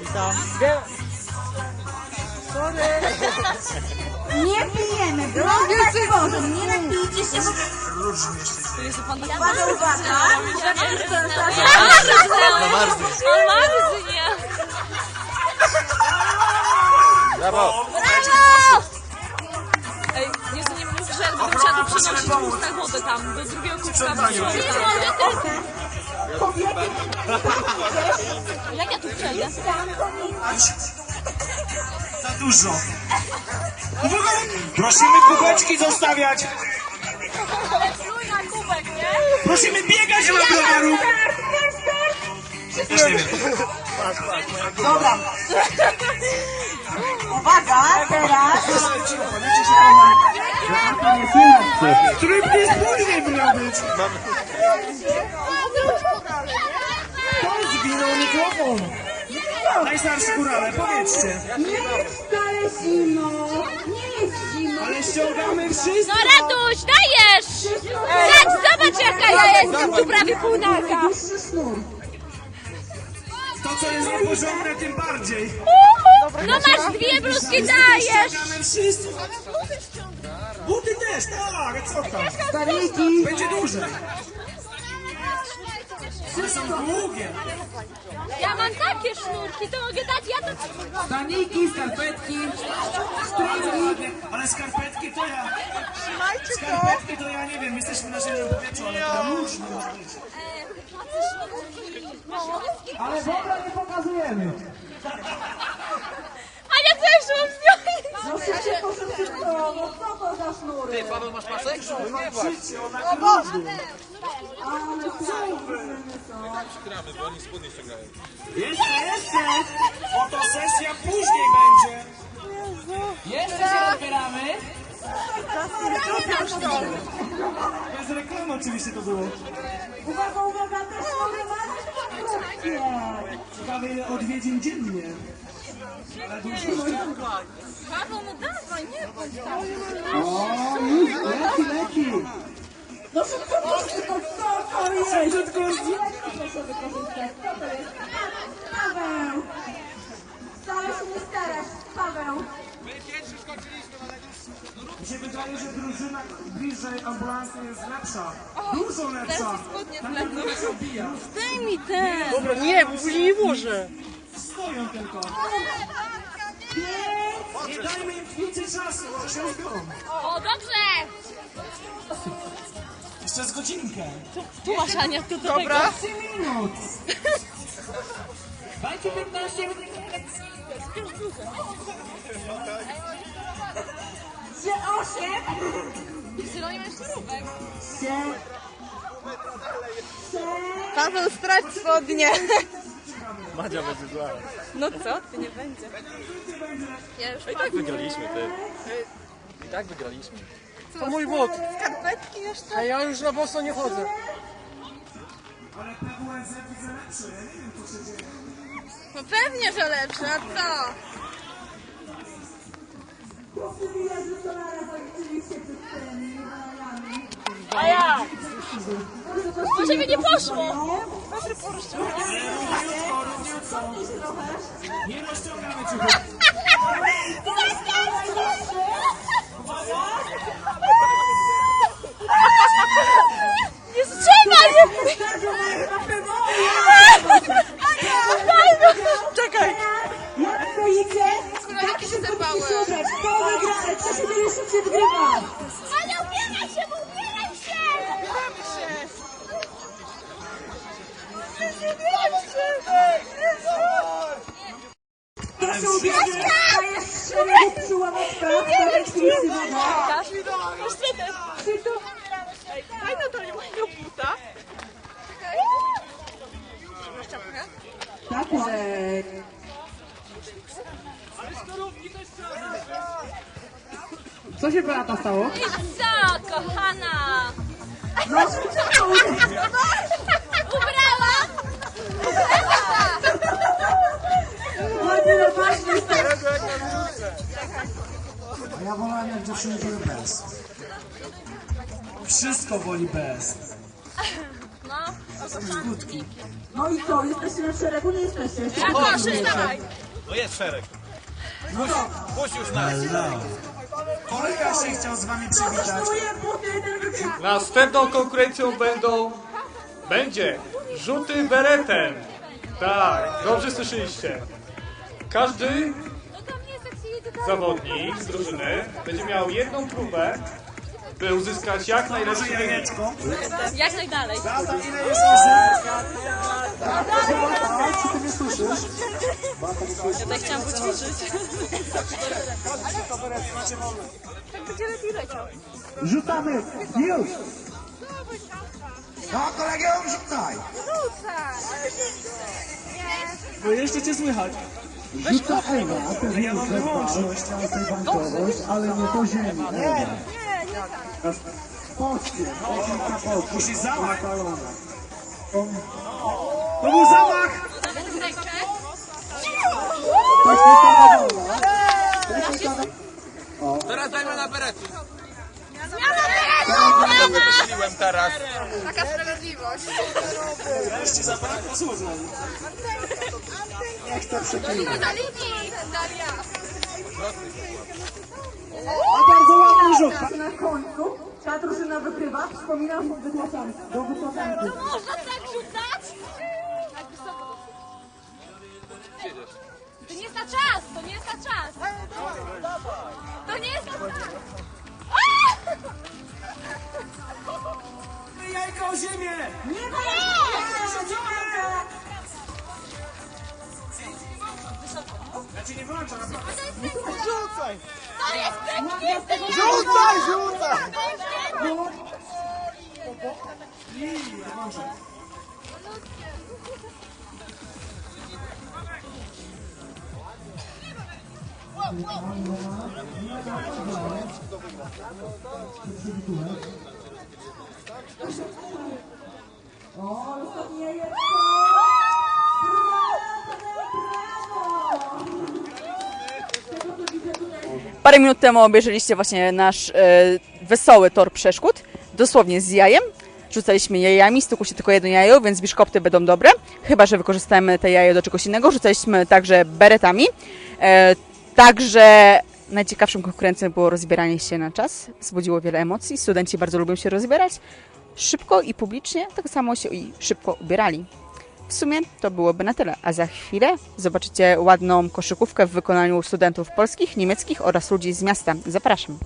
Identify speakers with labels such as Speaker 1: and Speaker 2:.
Speaker 1: Witam.
Speaker 2: Nie pijemy, broń wodę, nie napijcie się, bo uwaga, uwaga.
Speaker 3: On marznie.
Speaker 1: Brawo!
Speaker 3: Ej, jeszcze nie mów, że będę musiała tu przenosić na wodę tam, do drugiego kubka. Jak ja tu przejdę?
Speaker 4: Za dużo. Uwaga! Prosimy kubeczki zostawiać.
Speaker 3: Pluj na kubek, nie?
Speaker 4: Prosimy biegać dla browaru.
Speaker 2: Dobra. Uwaga, teraz.
Speaker 4: Tryb niespójny miał być. Mikrofon? Najstarszy górale, powiedzcie.
Speaker 2: Nie jest wcale zimno. Nie jest zimno.
Speaker 4: Ale ściągamy wszystko.
Speaker 3: No Ratuś, dajesz! Zobacz, zobacz jaka ja jestem, tu prawie pół naga.
Speaker 2: Dłuższy sznur.
Speaker 4: To, co jest nieporządne, tym bardziej.
Speaker 3: No masz dwie bluzki, dajesz!
Speaker 4: Ściągamy wszystko. Buty też, tak, co tam?
Speaker 2: Stariki.
Speaker 4: Będzie dłużej. One są długie.
Speaker 3: Ja mam takie sznurki, to mogę dać, ja to...
Speaker 2: Staniki, skarpetki.
Speaker 4: Ładne, Ale skarpetki to ja. Skarpetki to ja nie wiem, jesteśmy na ziemi powietrzu, ale to różne może być. Ale dobra nie pokazujemy.
Speaker 3: A ja też mam zdjąć!
Speaker 2: Cię, proszę szybko. No co to za sznury?
Speaker 1: Paweł, masz pasek? Nie
Speaker 4: Krzycie, ona królu.
Speaker 2: Ale są.
Speaker 4: Jeszcze, jeszcze! Fotosesja później będzie. Jeszcze się odbieramy. Bez reklamy oczywiście to było.
Speaker 2: Uwaga, uwaga, te sznury mają krótkie.
Speaker 4: Ciekawe ile odwiedzin dziennie. Ale dużo.
Speaker 3: Paweł, no dawaj, nie bądź tam.
Speaker 4: O, już leci, leci.
Speaker 2: No szybko, no szybko, co to jest?
Speaker 4: Szybciutko.
Speaker 2: Proszę wykorzystać. Co to jest? Paweł! Wcale się nie starasz, Paweł!
Speaker 4: Mi się wydaje, że drużyna bliżej ambulansu jest lepsza. Dużo lepsza. Tak naprawdę się odbija.
Speaker 3: Daj mi ten!
Speaker 1: Dobra, nie, bo później nie włożę.
Speaker 4: Stoją tylko. Nie dajmy im więcej czasu, może się.
Speaker 3: O, dobrze!
Speaker 4: Jeszcze z godzinkę.
Speaker 3: Tu masz Ania, tu do
Speaker 1: Dobra.
Speaker 4: 15 minut. Dajcie 15 minut.
Speaker 2: Gdzie osiem?
Speaker 3: nie masz śrubek.
Speaker 2: Gdzie?
Speaker 5: Paweł, strać spodnie.
Speaker 1: Madzia będzie zła.
Speaker 5: No co? Ty nie będzie.
Speaker 3: Ja już
Speaker 1: A i tak wygraliśmy, ty. I tak wygraliśmy. To mój but.
Speaker 5: Skarpetki jeszcze?
Speaker 1: A ja już na boso nie chodzę.
Speaker 4: Ale PWSZ widzę lepszy, ja nie wiem co się dzieje.
Speaker 5: No pewnie, że lepsze, a co?
Speaker 3: A ja! U ciebie nie poszło!
Speaker 4: Ale równiutko, równiutko. Nie rozciągamy ciuchów. Co się Beata stało?
Speaker 3: I co, kochana?
Speaker 2: Cię,
Speaker 3: Ubrała?
Speaker 2: Ładnie na ważny
Speaker 4: A ja wolałem jak dziewczyny były bez. Wszystko woli bez.
Speaker 3: No,
Speaker 2: No i co, jesteście na szeregu? Nie jesteście.
Speaker 3: Na koszy, dawaj.
Speaker 1: No jest szereg.
Speaker 2: No.
Speaker 1: Puść już nas.
Speaker 4: Kolega się chciał z wami przywitać.
Speaker 6: Następną konkurencją będą... Będzie rzuty beretem. Tak, dobrze słyszeliście. Każdy zawodnik z drużyny będzie miał jedną próbę, by uzyskać jak najlepszy wynik.
Speaker 3: Jak najdalej.
Speaker 4: Tata, ile jest osób?
Speaker 3: Ja tutaj chciałam poćwiczyć.
Speaker 4: Rzucamy! Już! No, kolegę, rzucaj! Bo jeszcze cię słychać.
Speaker 7: Rzuca Ewa, a też
Speaker 4: Ja mam wyłączność.
Speaker 7: bankowość, ale nie po ziemi. Ewa. Polskie, polska Polska.
Speaker 4: Musi zamach. To był zamach!
Speaker 1: Teraz dajmy na berety.
Speaker 3: Zmiana
Speaker 1: Wymyśliłem teraz.
Speaker 5: Taka sprawiedliwość.
Speaker 4: Wreszcie zabrakło słów.
Speaker 7: nie chce przeklinać.
Speaker 5: Daria.
Speaker 7: A bardzo ładny rzut.
Speaker 2: Na końcu ta drużyna wygrywa. Przypominam, do wytłaczanki. Do wytłaczanki.
Speaker 3: Można tak rzucać? To nie jest na czas, to nie jest na czas. To nie jest na czas.
Speaker 4: Jajka o ziemię!
Speaker 2: Nie ma
Speaker 4: Ja cię nie naprawdę.
Speaker 3: Rzucaj! To jest pięknie!
Speaker 7: Rzucaj, rzucaj!
Speaker 2: O,
Speaker 8: Parę minut temu obejrzeliście właśnie nasz e, wesoły tor przeszkód, dosłownie z jajem. Rzucaliśmy jajami, stukło się tylko jedno jajo, więc biszkopty będą dobre. Chyba, że wykorzystamy te jajo do czegoś innego. Rzucaliśmy także beretami. E, także najciekawszą konkurencją było rozbieranie się na czas. Wzbudziło wiele emocji. Studenci bardzo lubią się rozbierać. Szybko i publicznie, tak samo się i szybko ubierali. W sumie to byłoby na tyle, a za chwilę zobaczycie ładną koszykówkę w wykonaniu studentów polskich, niemieckich oraz ludzi z miasta. Zapraszam.